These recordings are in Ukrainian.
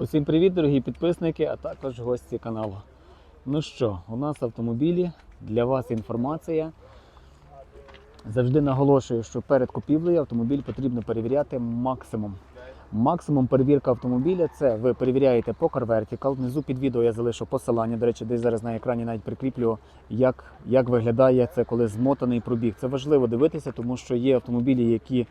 Усім привіт, дорогі підписники, а також гості каналу. Ну що, у нас автомобілі, для вас інформація. Завжди наголошую, що перед купівлею автомобіль потрібно перевіряти максимум. Максимум перевірка автомобіля це ви перевіряєте по Car Vertical. Внизу під відео я залишу посилання. До речі, десь зараз на екрані навіть прикріплю, як, як виглядає це, коли змотаний пробіг. Це важливо дивитися, тому що є автомобілі, які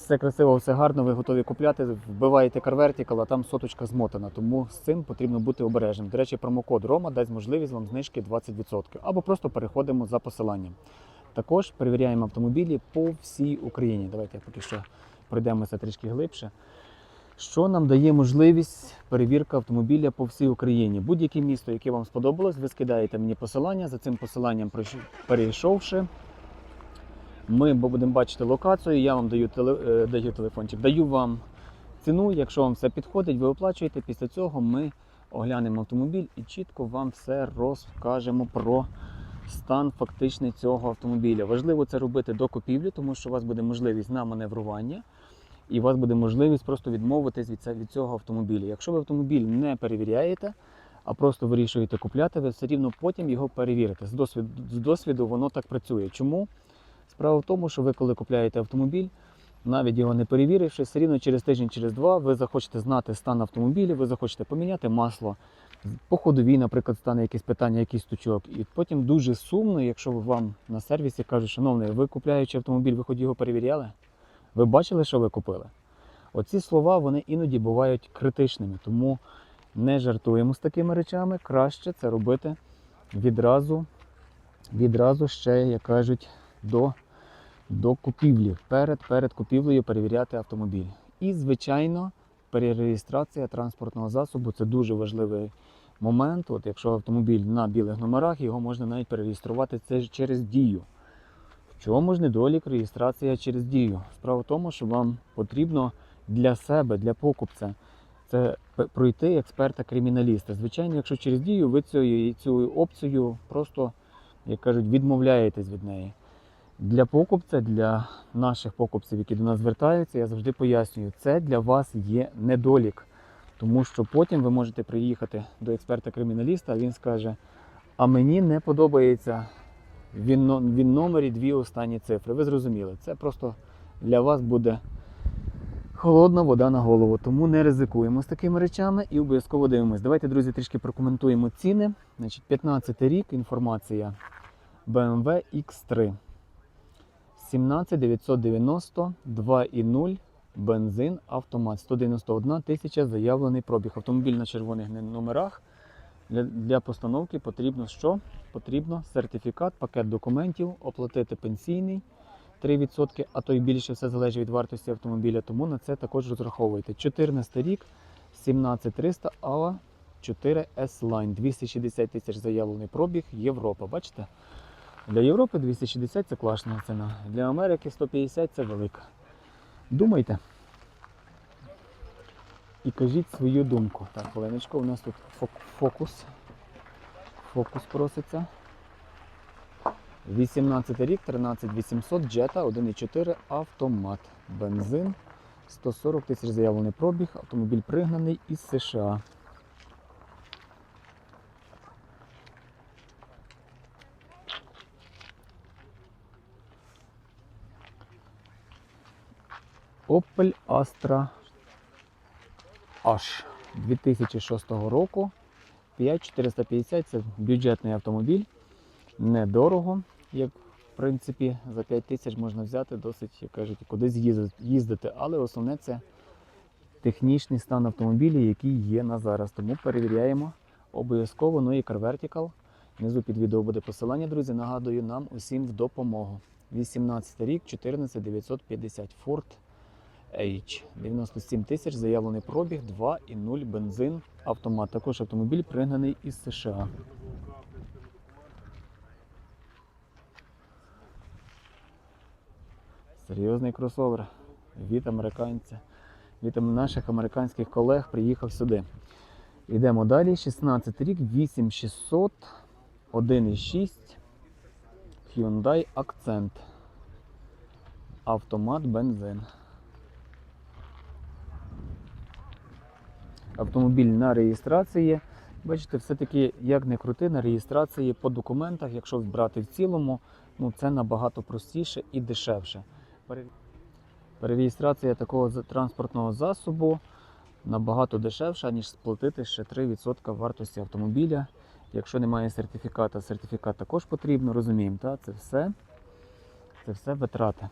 все красиво, все гарно, ви готові купляти, вбиваєте Vertical, а там соточка змотана. Тому з цим потрібно бути обережним. До речі, промокод Рома дасть можливість вам знижки 20%. Або просто переходимо за посиланням. Також перевіряємо автомобілі по всій Україні. Давайте поки що пройдемося трішки глибше. Що нам дає можливість перевірка автомобіля по всій Україні? Будь-яке місто, яке вам сподобалось, ви скидаєте мені посилання. За цим посиланням перейшовши, ми будемо бачити локацію. Я вам даю, теле, е, даю телефончик, даю вам ціну. Якщо вам все підходить, ви оплачуєте. Після цього ми оглянемо автомобіль і чітко вам все розкажемо про стан фактичний цього автомобіля. Важливо це робити до купівлі, тому що у вас буде можливість на маневрування. І у вас буде можливість просто відмовитись від, цього автомобіля. Якщо ви автомобіль не перевіряєте, а просто вирішуєте купляти, ви все рівно потім його перевірите. З досвіду, з досвіду воно так працює. Чому? Справа в тому, що ви, коли купляєте автомобіль, навіть його не перевіривши, все рівно через тиждень, через два ви захочете знати стан автомобіля, ви захочете поміняти масло. По ходовій, наприклад, стане якесь питання, якийсь стучок. І потім дуже сумно, якщо вам на сервісі кажуть, шановний, ви купляючи автомобіль, ви хоч його перевіряли? Ви бачили, що ви купили? Оці слова вони іноді бувають критичними, тому не жартуємо з такими речами. Краще це робити відразу, відразу ще, як кажуть, до, до купівлі. Перед, перед купівлею перевіряти автомобіль. І, звичайно, перереєстрація транспортного засобу це дуже важливий момент. От якщо автомобіль на білих номерах, його можна навіть перереєструвати це через дію. В чому ж недолік реєстрація через дію? Справа в тому, що вам потрібно для себе, для покупця, це пройти експерта-криміналіста. Звичайно, якщо через дію, ви цю, цю опцію просто, як кажуть, відмовляєтесь від неї. Для покупця, для наших покупців, які до нас звертаються, я завжди пояснюю, це для вас є недолік. Тому що потім ви можете приїхати до експерта-криміналіста, а він скаже: а мені не подобається він, він номері дві останні цифри. Ви зрозуміли, це просто для вас буде холодна вода на голову. Тому не ризикуємо з такими речами і обов'язково дивимось. Давайте, друзі, трішки прокоментуємо ціни. Значить, 15 рік інформація BMW X3. 17990 2,0 бензин, автомат. 191 тисяча заявлений пробіг. Автомобіль на червоних номерах. Для, для постановки потрібно що? Потрібно сертифікат, пакет документів, оплатити пенсійний 3%, а то й більше все залежить від вартості автомобіля, тому на це також розраховуйте. 14 рік, 17300 ALA 4 S-Line, 260 тисяч заявлений пробіг, Європа. Бачите? Для Європи 260 це класна ціна, для Америки 150 це велика. Думайте. І кажіть свою думку. Так, хвилиночку, у нас тут фокус. Фокус проситься. 18 рік, 13800 Jetta 1.4 автомат. Бензин. 140 тисяч заявлений пробіг. Автомобіль пригнаний із США. Opel Astra H 2006 року. 5450 це бюджетний автомобіль. Недорого, як в принципі за 5 тисяч можна взяти досить, як кажуть, кудись їздити-. Але основне це технічний стан автомобіля, який є на зараз. Тому перевіряємо обов'язково. Ну і Car Vertical. Внизу під відео буде посилання, друзі. Нагадую нам усім в допомогу. 18 рік, 14950 Ford H. 97 тисяч, заявлений пробіг, 2,0 бензин, автомат. Також автомобіль пригнаний із США. Серйозний кросовер від американця. Від наших американських колег приїхав сюди. Йдемо далі. 16 рік, 8600, 1,6 Hyundai Accent. Автомат бензин. Автомобіль на реєстрації. Бачите, все-таки, як не крути, на реєстрації по документах, якщо брати в цілому, ну це набагато простіше і дешевше. Перереєстрація такого транспортного засобу набагато дешевша, ніж сплатити ще 3% вартості автомобіля. Якщо немає сертифіката, сертифікат також потрібно, розуміємо, та? це все, це все витрати.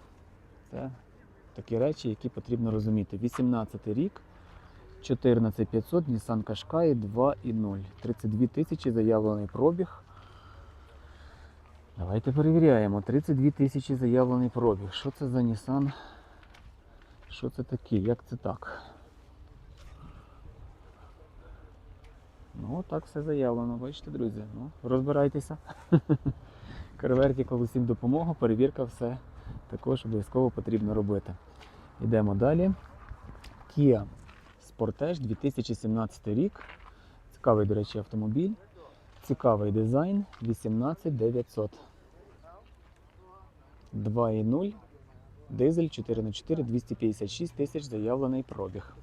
Це такі речі, які потрібно розуміти. 18 рік, 14500, Nissan Qashqai 2.0. 32 тисячі заявлений пробіг. Давайте перевіряємо. 32 тисячі заявлений пробіг. Що це за Nissan? Що це таке? Як це так? Ну, так все заявлено, бачите, друзі. Ну, розбирайтеся. Карвертікал усім допомога, перевірка все також обов'язково потрібно робити. Йдемо далі. Kia Sportage 2017 рік. Цікавий, до речі, автомобіль. Цікавий дизайн 18900. 2.0. Дизель 4х4, 256 тисяч заявлений пробіг.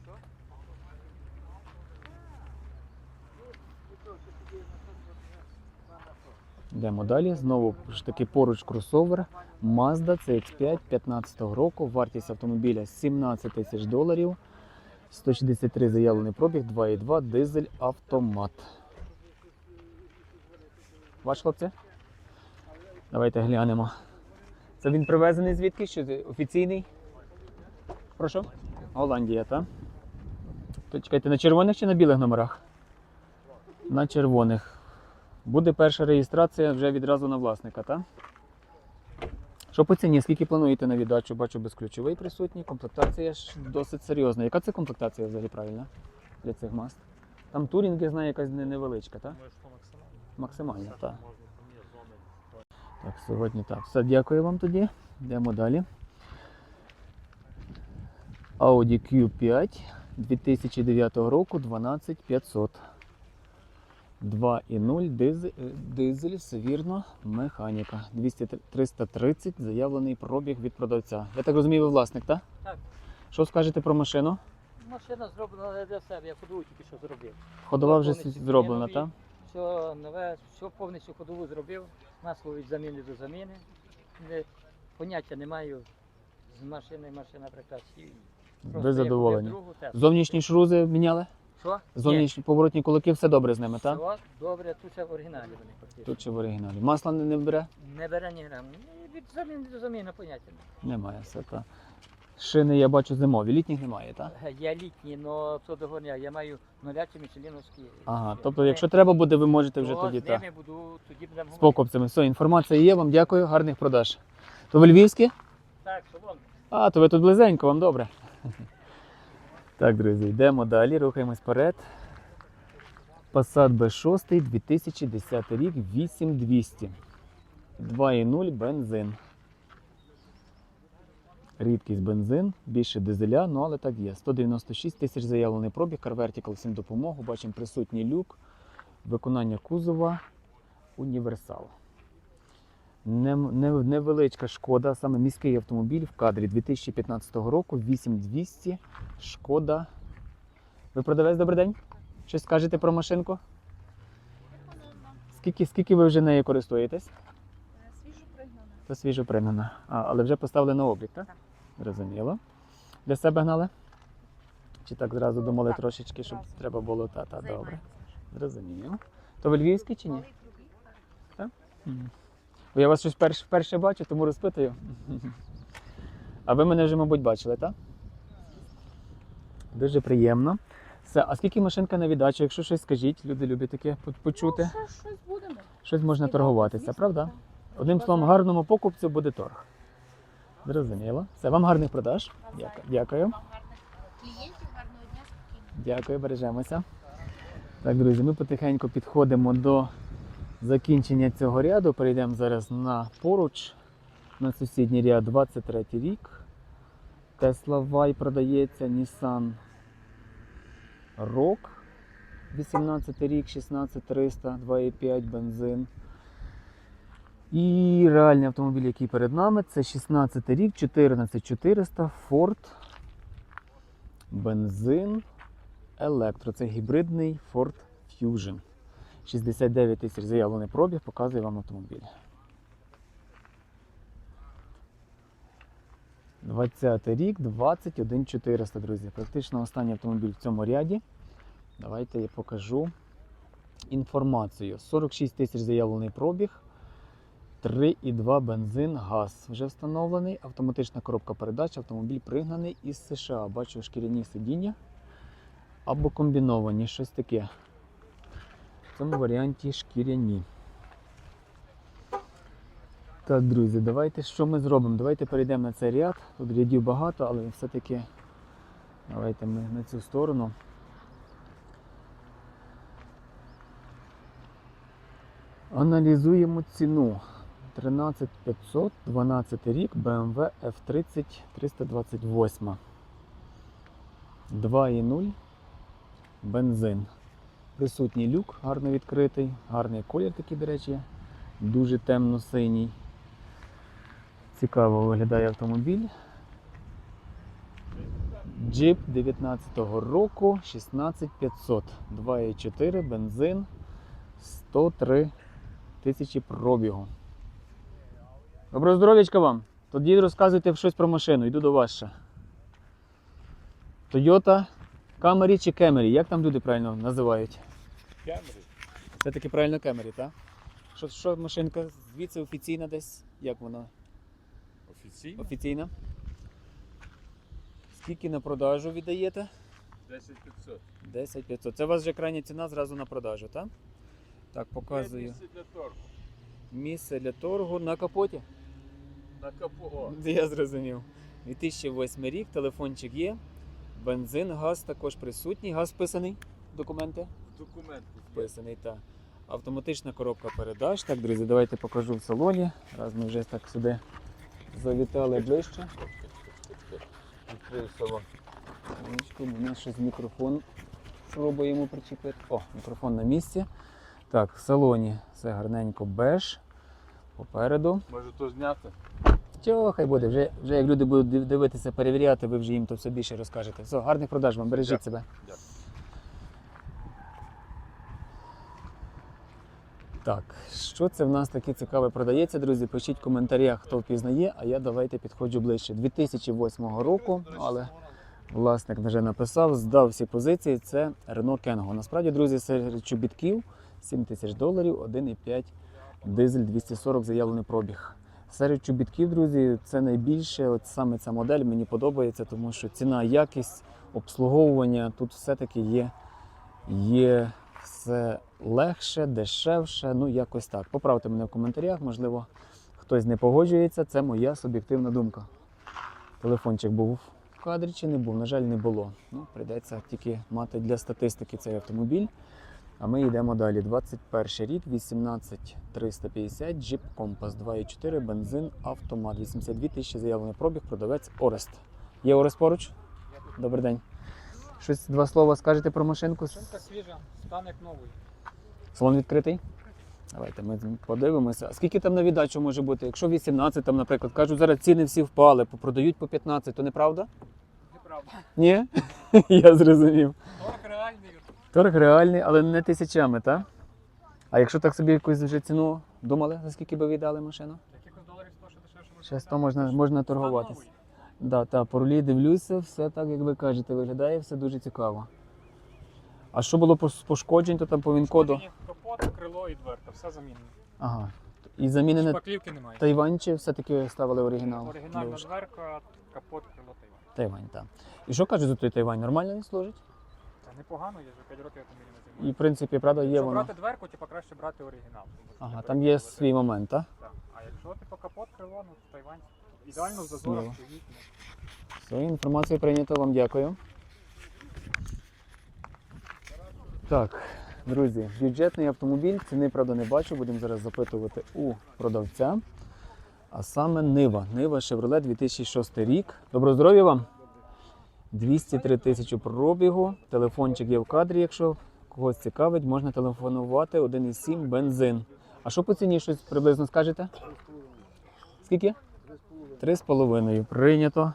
Йдемо далі. Знову ж таки поруч кросовер Mazda CX5 15 року. Вартість автомобіля 17 тисяч доларів. 163 заявлений пробіг, 2,2 дизель автомат. Ваш хлопці? Давайте глянемо. Це він привезений звідки? Що це офіційний? Прошу? Голландія, так? Чекайте, на червоних чи на білих номерах? На червоних. Буде перша реєстрація вже відразу на власника, так? Що по ціні? Скільки плануєте на віддачу? Бачу безключовий присутній. Комплектація ж досить серйозна. Яка це комплектація взагалі правильна для цих маст? Там турінг, я знаю, якась невеличка, так? Максимальна, так. Так, сьогодні так. Все, дякую вам тоді. Йдемо далі. Audi Q5 2009 року 12500. 2.0 дизель, дизель, все механіка. 200, 330 заявлений пробіг від продавця. Я так розумію, ви власник, так? Так. Що скажете про машину? Машина зроблена не для себе, я ходову тільки що зробив. Ходова вже Повністю зроблена, так? Все нове, все повністю ходову зробив, масло від заміни до заміни. Не, поняття не маю з машини, машина прекрасна. Ви задоволені. Зовнішні шрузи міняли? Що? Зовнішні поворотні кулаки, все добре з ними, так? Все добре, тут все в оригіналі вони фактично. Тут чи в оригіналі. Масла не, не бере? Не бере ні граму. Від заміни до заміни поняття немає. Немає все так. Шини я бачу зимові, літніх немає, так? Я літній, але то догорня. Я маю нулячі міцеліновські. Ага, тобто, якщо треба буде, ви можете вже то тоді з так. ними буду, тоді будемо З говорити. покупцями. Все, інформація є, вам дякую, гарних продаж. То ви львівські? Так, шалом. А, то ви тут близенько, вам добре. Так, друзі, йдемо далі, рухаємось вперед. Passat B6 2010 рік 8200. 2.0 бензин. Рідкість бензин, більше дизеля, ну але так є. 196 тисяч заявлений пробіг, Car Vertical всім допомогу. Бачимо присутній люк, виконання кузова, універсал. Не- не- Невеличка шкода, саме міський автомобіль в кадрі 2015 року, 8200. Шкода. Ви продавець, добрий день? Щось скажете про машинку? Скільки, скільки ви вже нею користуєтесь? Свіжо пригнана. Це свіжо пригнана. А, але вже поставили на облік, так? Так. Зрозуміло. Для себе гнали? Чи так зразу думали Так, трошечки, щоб зразу. треба було та, та добре. Зрозуміло. То ви львівські чи ні? Так. Бо я вас щось перш, вперше бачу, тому розпитую. А ви мене вже, мабуть, бачили, так? Дуже приємно. Все, а скільки машинка на віддачу? Якщо щось скажіть, люди люблять таке почути. Ну, що, щось будемо. Щось можна торгуватися, правда? Одним словом, гарному покупцю буде торг. Зрозуміло. Все, вам гарних продаж. Дякую. Дякую. Клієнтів, гарного дня. Дякую, бережемося. Так, друзі, ми потихеньку підходимо до закінчення цього ряду. Перейдемо зараз на поруч, на сусідній ряд 23 рік. Tesla Y продається, Nissan Rogue 18 рік, 16300, 2,5 бензин. І реальний автомобіль, який перед нами, це 16 рік, 14400 Ford. Бензин. Електро. Це гібридний Ford Fusion. 69 тисяч заявлений пробіг, показує вам автомобіль. 20 рік, 21 400, друзі. Практично останній автомобіль в цьому ряді. Давайте я покажу інформацію. 46 тисяч заявлений пробіг. 3,2 бензин, газ вже встановлений. Автоматична коробка передач. Автомобіль пригнаний із США. Бачу шкіряні сидіння або комбіновані, щось таке. В цьому варіанті шкіряні. Так, друзі, давайте що ми зробимо? Давайте перейдемо на цей ряд. Тут рядів багато, але все-таки давайте ми на цю сторону. Аналізуємо ціну. 13500, 12 рік, BMW F30 328. 2,0 бензин. Присутній люк, гарно відкритий, гарний колір такий, до речі, дуже темно-синій. Цікаво виглядає автомобіль. Jeep 19-го року 16500. 2,4 бензин 103 тисячі пробігу. Доброго здоров'ячка вам! Тоді розказуйте щось про машину, йду до вас ще. Toyota Camry чи Camry, як там люди правильно називають? Кемрі. Це таки правильно Camry, так? Що, що машинка звідси офіційна десь? Як вона? Офіційно? Офіційна? Скільки на продажу віддаєте? 10 500. 10 500. Це у вас вже крайня ціна зразу на продажу, так? Так, показую. Місце для торгу. Місце для торгу на капоті. На капо. Я зрозумів. 2008 рік, телефончик є. Бензин, газ також присутній. Газ вписаний. Документи? Документ. Вписаний, так. Автоматична коробка передач. Так, друзі, давайте покажу в салоні. Раз ми вже так сюди завітали ближче. Відкрив салон. У нас щось мікрофон пробуємо причепити. О, мікрофон на місці. Так, в салоні все гарненько беж. Попереду. Може то зняти? Чого, хай буде. Вже, вже як люди будуть дивитися, перевіряти, ви вже їм то все більше розкажете. Все, гарних продаж вам, бережіть Дякую. себе. Дякую. Так, що це в нас таке цікаве продається, друзі? Пишіть в коментарях, хто впізнає, а я давайте підходжу ближче. 2008 року, але власник вже написав, здав всі позиції. Це Renault Kengo. Насправді, друзі, серед чобітків 7 тисяч доларів, 1,5 дизель 240 заявлений пробіг. Серед чобітків, друзі, це найбільше. От саме ця модель мені подобається, тому що ціна, якість, обслуговування тут все-таки є, є все легше, дешевше. Ну, якось так. Поправте мене в коментарях, можливо, хтось не погоджується. Це моя суб'єктивна думка. Телефончик був в кадрі чи не був? На жаль, не було. Ну, прийдеться тільки мати для статистики цей автомобіль. А ми йдемо далі. 21 рік, 18350, Jeep Compass 2.4, бензин, автомат. 82 тисячі заявлений пробіг, продавець Орест. Є Орест поруч? Добрий день. Щось два слова скажете про машинку? Шинка свіжа, стан як новий. Салон відкритий? Давайте ми подивимося. Скільки там на віддачу може бути? Якщо 18, там, наприклад, кажуть, зараз ціни всі впали, продають по 15, то неправда? Неправда. Ні? Я зрозумів. Торг реальний. Але не тисячами, так? А якщо так собі якусь вже ціну думали, за скільки би віддали машину? Якихось доларів 100, що дешевше може. Ще 100 можна, можна торгуватися. Да, та, по рулі дивлюся, все так, як ви кажете, виглядає все дуже цікаво. А що було по пошкоджень, то там по він-коду? Капот, крило і дверка, все замінено. Ага. І замінене Шпаклівки немає. Тайвань чи все-таки ставили оригінал? Оригінальна дверка, капот, крило Тайвань. Тайвань, так. І що кажуть за той Тайвань? Нормально він служить? Непогано, я вже 5 років автомобілем І займаюся. в принципі, правда, є Якщо воно. брати дверку, типу краще брати оригінал. Ага, там є свій момент, так? Так. А якщо типу капот, крило, ну то Тайвань. Ідеально в зазорах Сміло. стоїть. ну. Все, інформацію прийнято, вам дякую. Так, друзі, бюджетний автомобіль, ціни, правда, не бачу, будемо зараз запитувати у продавця. А саме Нива. Нива Chevrolet 2006 рік. Доброго здоров'я вам! 203 тисячі пробігу. Телефончик є в кадрі, якщо когось цікавить, можна телефонувати 1,7 бензин. А що по ціні щось приблизно скажете? Скільки? 3,5. Прийнято.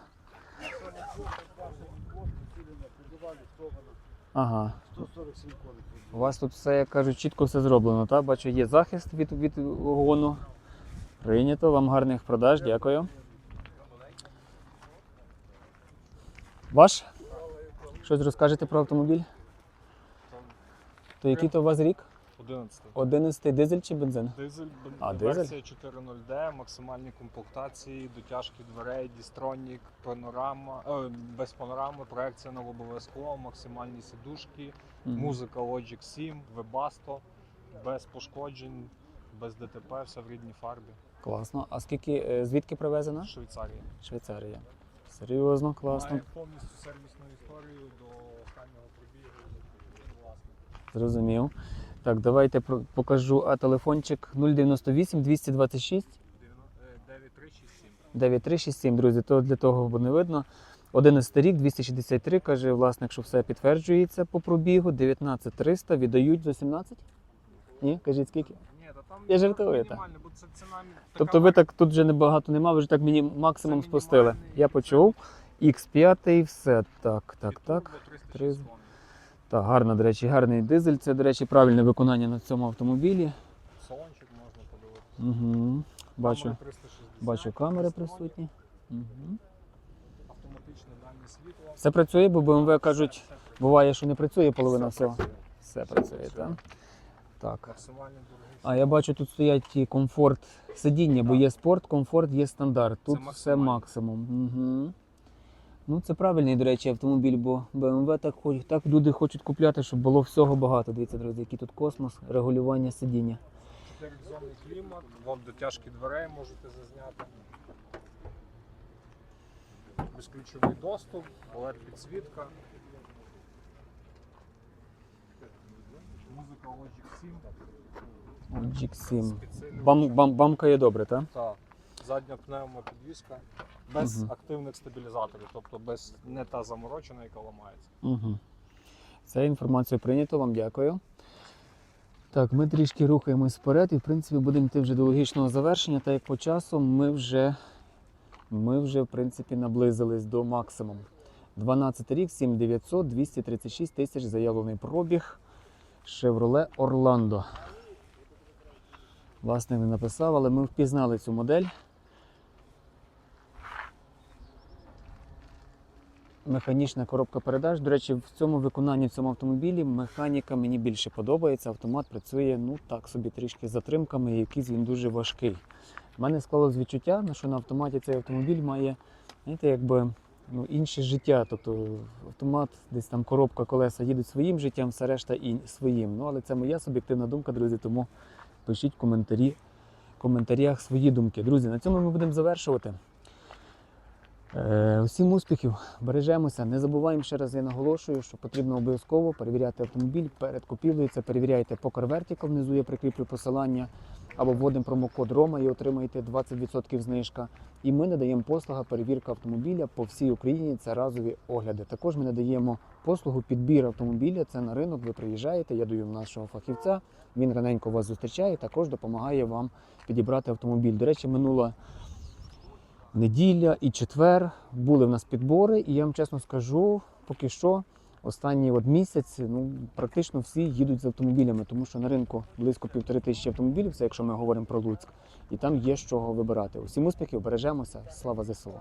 Ага. 147 коней. У вас тут все, як кажуть, чітко все зроблено, так? Бачу, є захист від, від вогону. Прийнято, вам гарних продаж, дякую. Ваш? Щось розкажете про автомобіль? То який то у вас рік? 11. 11 дизель чи бензин? Дизель, бен- А, версія 4.0D, максимальні комплектації, дотяжки дверей, дістронік, панорама, е, без панорами, проекція на лобове скло, максимальні сидушки, Мгм. музика Logic 7, Webasto, без пошкоджень, без ДТП, все в рідній фарбі. Класно. А скільки, е, звідки привезена? Швейцарія. Швейцарія. Серйозно, класно. Має повністю сервісну історію до останнього пробігу. Власне. Зрозумів. Так, давайте покажу а телефончик 098 226 9367. 9367, друзі, то для того, бо не видно. 11 рік, 263, каже власник, що все підтверджується по пробігу. 19300 віддають за 17? Ні, кажіть скільки? Там Я жартую, мінімально, бо це ціна Тобто ви так тут вже небагато нема, ви вже так мені максимум Це спустили. мінімальний Я почув. X5, все так, так, так. 306 Три- коней. Так, гарно, до речі, гарний дизель. Це, до речі, правильне виконання на цьому автомобілі. Салончик можна подивитися. Угу. Бачу, Камери 360, бачу камери присутні. Угу. Автоматичне дальнє світло. Все працює, бо BMW кажуть, буває, що не працює половина всього. Все працює, так? Так. Максимально дорогий. А я бачу, тут стоять ті комфорт сидіння, бо є спорт, комфорт, є стандарт. Тут все максимум. Угу. Ну, це правильний, до речі, автомобіль, бо BMW так, так люди хочуть купляти, щоб було всього багато. Дивіться, друзі, який тут космос, регулювання сидіння. Чотиризонний клімат, вон дотяжки дверей можете зазняти. Безключовий доступ, led підсвітка. Музика Logic 7. GX7. підсилювачем. Бам, бам, бамкає добре, так? Так. Задня пневмопідвізка без Мгм. активних стабілізаторів, тобто без не та заморочена, яка ламається. Угу. Це інформацію прийнято, вам дякую. Так, ми трішки рухаємось вперед і, в принципі, будемо йти вже до логічного завершення, так як по часу ми вже, ми вже в принципі, наблизились до максимуму. 12 рік, 7900, 236 тисяч заявлений пробіг. Chevrolet Orlando. Власник не написав, але ми впізнали цю модель. Механічна коробка передач. До речі, в цьому виконанні в цьому автомобілі механіка мені більше подобається. Автомат працює ну так собі трішки з затримками, якийсь він дуже важкий. У мене склалось відчуття, що на автоматі цей автомобіль має, знаєте, якби ну, інше життя. Тобто автомат, десь там коробка, колеса їдуть своїм життям, все решта і своїм. Ну, але це моя суб'єктивна думка, друзі, тому пишіть коментарі, в коментарях свої думки. Друзі, на цьому ми будемо завершувати. Е, Усім успіхів, бережемося. Не забуваємо ще раз, я наголошую, що потрібно обов'язково перевіряти автомобіль перед купівлею. Це перевіряйте по Vertical, внизу я прикріплю посилання, або вводимо промокод Рома і отримаєте 20% знижка. І ми надаємо послуга перевірка автомобіля по всій Україні. Це разові огляди. Також ми надаємо послугу підбір автомобіля. Це на ринок. Ви приїжджаєте, я даю нашого фахівця. Він раненько вас зустрічає, також допомагає вам підібрати автомобіль. До речі, минула неділя і четвер були в нас підбори, і я вам чесно скажу, поки що останній от місяць ну, практично всі їдуть з автомобілями, тому що на ринку близько півтори тисячі автомобілів, це якщо ми говоримо про Луцьк, і там є з чого вибирати. Усім успіхів, бережемося, слава ЗСУ!